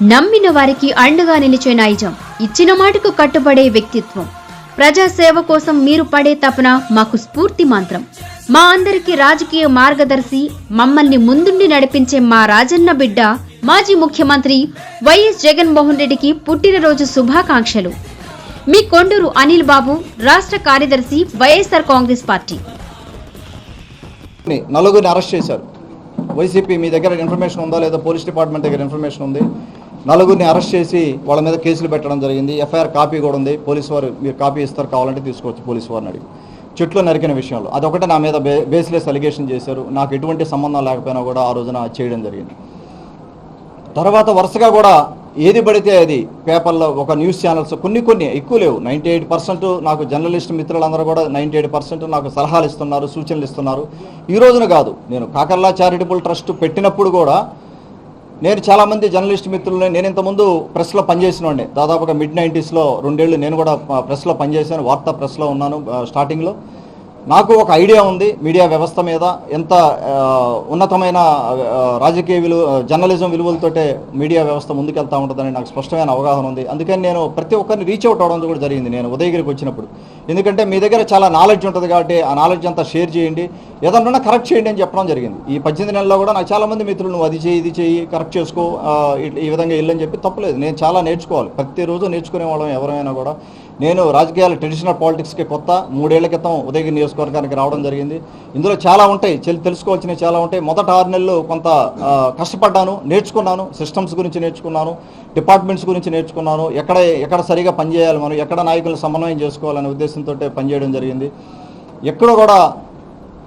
నమ్మిన వారికి అండగా నిలిచే నైజం. ఇచ్చిన మాటకు కట్టుబడే వ్యక్తిత్వం. ప్రజాసేవ కోసం మీరు పడే తపన మాకు స్ఫూర్తి మంత్రం. మా అందరికీ రాజకీయ మార్గదర్శి మమ్మల్ని ముందుండి నడిపించే మా రాజన్న బిడ్డ మాజీ ముఖ్యమంత్రి వైఎస్ జగన్మోహన్ రెడ్డికి పుట్టినరోజు శుభాకాంక్షలు. మీ కొండూరు అనిల్ బాబు రాష్ట్ర కార్యదర్శి వైఎస్ఆర్ కాంగ్రెస్ పార్టీ. నలుగురిని అరెస్ట్ చేశారు. వైసీపీ మీ దగ్గర ఇన్ఫర్మేషన్ ఉందా లేదా పోలీస్ డిపార్ట్మెంట్ దగ్గర ఇన్ఫర్మేషన్ ఉంది. నలుగురిని అరెస్ట్ చేసి వాళ్ళ మీద కేసులు పెట్టడం జరిగింది. ఎఫ్ఐఆర్ కాపీ కూడా ఉంది. పోలీసు వారు మీరు కాపీ ఇస్తారు కావాలంటే తీసుకోవచ్చు పోలీసు వారిని అడిగి. చెట్లు నరికిన విషయంలో. అదొకటే నా మీద బే బేస్లెస్ అలిగేషన్ చేశారు. నాకు ఎటువంటి సంబంధం లేకపోయినా కూడా ఆ రోజున చేయడం జరిగింది. తర్వాత వరుసగా కూడా ఏది పడితే అది పేపర్లో ఒక న్యూస్ ఛానల్స్ కొన్ని కొన్ని ఎక్కువ లేవు. నైంటీ ఎయిట్ పర్సెంట్ నాకు జర్నలిస్ట్ మిత్రులందరూ కూడా నైంటీ ఎయిట్ పర్సెంట్ నాకు సలహాలు ఇస్తున్నారు సూచనలు ఇస్తున్నారు. ఈ రోజున కాదు. నేను కాకర్లా చారిటబుల్ ట్రస్ట్ పెట్టినప్పుడు కూడా నేను చాలామంది జర్నలిస్ట్ మిత్రులని నేను ఇంతకుముందు ప్రెస్లో పనిచేసినోండి దాదాపుగా మిడ్ నైంటీస్లో రెండేళ్ళు నేను కూడా ప్రెస్లో పనిచేశాను వార్తా ప్రెస్లో ఉన్నాను స్టార్టింగ్లో నాకు ఒక ఐడియా ఉంది మీడియా వ్యవస్థ మీద ఎంత ఉన్నతమైన రాజకీయ విలువ జర్నలిజం విలువలతోటే మీడియా వ్యవస్థ ముందుకెళ్తా ఉంటుందని నాకు స్పష్టమైన అవగాహన ఉంది. అందుకని నేను ప్రతి ఒక్కరిని రీచ్ అవుట్ అవడం కూడా జరిగింది నేను ఉదయగిరికి వచ్చినప్పుడు. ఎందుకంటే మీ దగ్గర చాలా నాలెడ్జ్ ఉంటుంది కాబట్టి ఆ నాలెడ్జ్ అంతా షేర్ చేయండి. ఏదన్నా కరెక్ట్ చేయండి అని చెప్పడం జరిగింది. ఈ పద్దెనిమిది నెలల్లో కూడా నాకు చాలా మంది మిత్రులు నువ్వు అది చేయి ఇది చేయి కరెక్ట్ చేసుకో ఈ విధంగా వెళ్ళని చెప్పి తప్పలేదు. నేను చాలా నేర్చుకోవాలి. ప్రతిరోజు నేర్చుకునే వాళ్ళం ఎవరైనా కూడా. నేను రాజకీయాలు ట్రెడిషనల్ పాలిటిక్స్కి కొత్త. మూడేళ్ళ క్రితం ఉదయగిరి నియోజకవర్గానికి రావడం జరిగింది. ఇందులో చాలా ఉంటాయి. తెలుసుకోవాల్సినవి చాలా ఉంటాయి. మొదట ఆరు నెలలు కొంత కష్టపడ్డాను నేర్చుకున్నాను. సిస్టమ్స్ గురించి నేర్చుకున్నాను. డిపార్ట్మెంట్స్ గురించి నేర్చుకున్నాను. ఎక్కడ ఎక్కడ సరిగా పనిచేయాలి మనం ఎక్కడ నాయకులను సమన్వయం చేసుకోవాలనే ఉద్దేశంతో పనిచేయడం జరిగింది. ఎక్కడ కూడా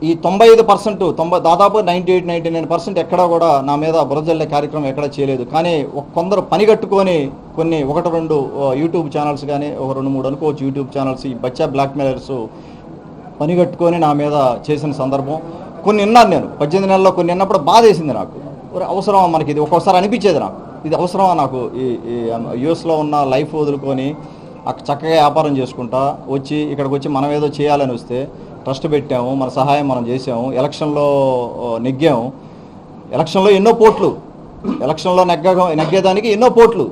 ఈ తొంభై ఐదు పర్సెంట్ తొంభై దాదాపు ninety eight ninety nine percent ఎక్కడా కూడా నా మీద బురజల్లే కార్యక్రమం ఎక్కడా చేయలేదు. కానీ కొందరు పని కట్టుకొని కొన్ని ఒకటి రెండు యూట్యూబ్ ఛానల్స్ కానీ ఒక రెండు మూడు అనుకోవచ్చు యూట్యూబ్ ఛానల్స్ ఈ బచ్చా బ్లాక్ మెయిలర్స్ పని కట్టుకొని నా మీద చేసిన సందర్భం కొన్ని విన్నాను నేను. పద్దెనిమిది నెలల్లో కొన్ని విన్నప్పుడు బాధ వేసింది నాకు అవసరమా మనకి? ఇది ఒక్కోసారి అనిపించేది నాకు. ఇది అవసరమా నాకు? ఈ యుఎస్లో ఉన్న లైఫ్ వదులుకొని అక్కడ చక్కగా వ్యాపారం చేసుకుంటా వచ్చి ఇక్కడికి వచ్చి మనం ఏదో చేయాలని వస్తే ట్రస్ట్ పెట్టాము మన సహాయం మనం చేసాము ఎలక్షన్లో నెగ్గాము. ఎలక్షన్లో ఎన్నో పోట్లు. ఎలక్షన్లో నెగ్గ నెగ్గేదానికి ఎన్నో పోట్లు.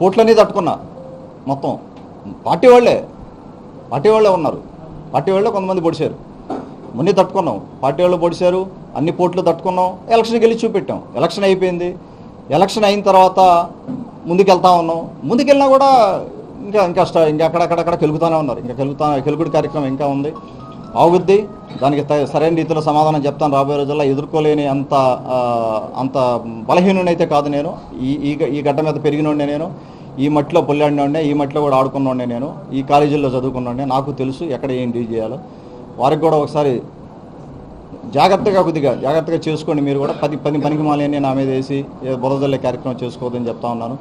పోట్లన్నీ తట్టుకున్నా. మొత్తం. పార్టీ వాళ్ళే. పార్టీ వాళ్ళే ఉన్నారు. పార్టీ వాళ్ళు కొంతమంది పొడిచారు. మొన్న తట్టుకున్నాం. పార్టీ వాళ్ళు పొడిచారు. అన్ని పోట్లు తట్టుకున్నాం. ఎలక్షన్కి వెళ్ళి చూపెట్టాం. ఎలక్షన్ అయిపోయింది. ఎలక్షన్ అయిన తర్వాత ముందుకెళ్తా ఉన్నాం. ముందుకెళ్ళినా కూడా ఇంకా ఇంకా ఇంకా అక్కడక్కడక్కడ కెలుగుతూనే ఉన్నారు. ఇంకా కెలుగుతా కెలుగుడు కార్యక్రమం ఇంకా ఉంది. ఆగుద్ది. దానికి సరైన రీతిలో సమాధానం చెప్తాను రాబోయే రోజుల్లో. ఎదుర్కోలేని అంత అంత బలహీనునైతే కాదు నేను. ఈ ఈ గడ్డ మీద పెరిగినోడే నేను. ఈ మట్టిలో పొల్లాడినోడే ఈ మట్టిలో కూడా ఆడుకున్నోడే నేను ఈ కాలేజీల్లో చదువుకున్నోడే నాకు తెలుసు ఎక్కడ ఏం డీల్ చేయాలో. వారికి కూడా ఒకసారి జాగ్రత్తగా కొద్దిగా జాగ్రత్తగా చేసుకోండి మీరు కూడా. పది పది పనికి మాలని నా మీద వేసి బురదల్లే కార్యక్రమం చేసుకోవద్దని చెప్తా ఉన్నాను.